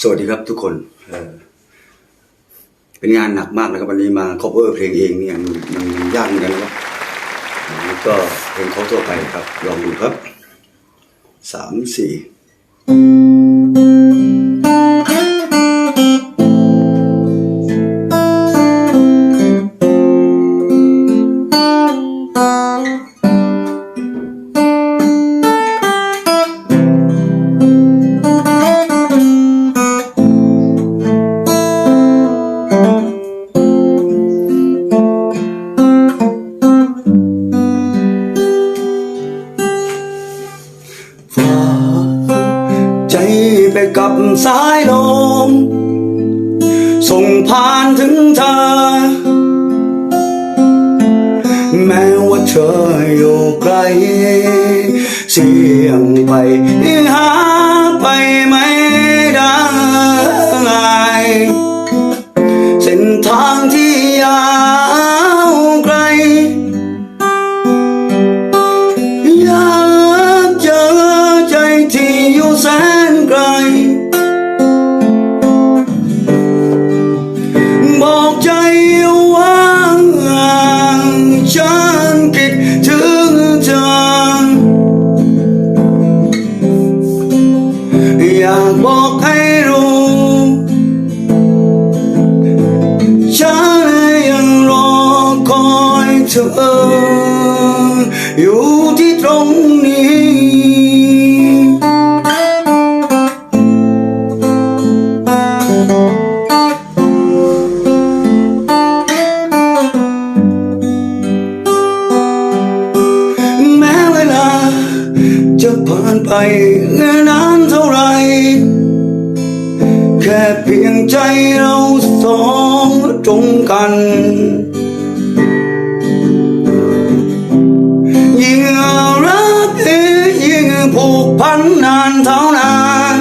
สวัสดีครับทุกคน เป็นงานหนักมากนะครับวันนี้มา cover เพลงเองเนี่ยมันมันยากเหมือนกันนะครับแล้วก็เพลงเขาทั่วไปครับ ลองดูครับสามสี่ กับสายลม ส่งผ่านถึงเธอ แม้ว่าเธออยู่ไกล เสียงไปหา เธอ อยู่ที่ตรงนี้แม้เวลาจะผ่านไปนานเท่าไร แค่เพียงใจเราสองตรงกัน พันนานเท่านาน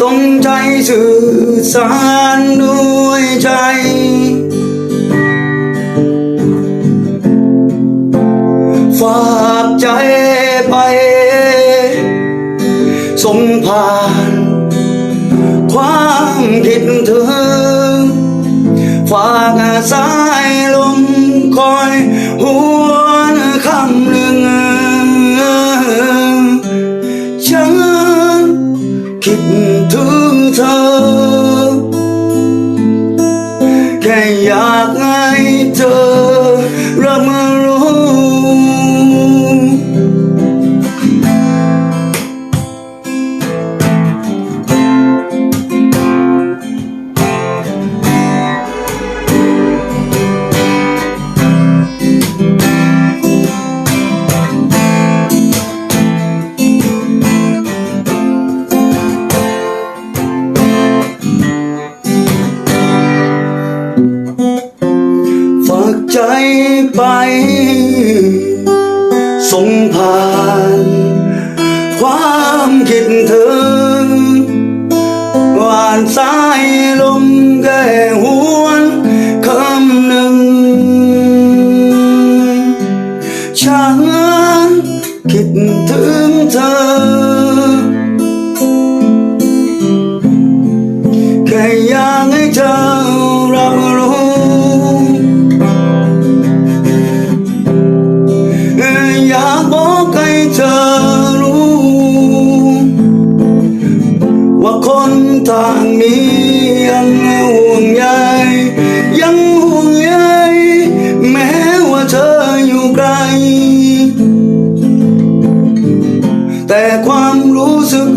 ต้องใจสื่อสารด้วยใจฝากใจไปส่งผ่านความคิดถึงฝากสายลมคอย ส่ง แต่ความรู้สึก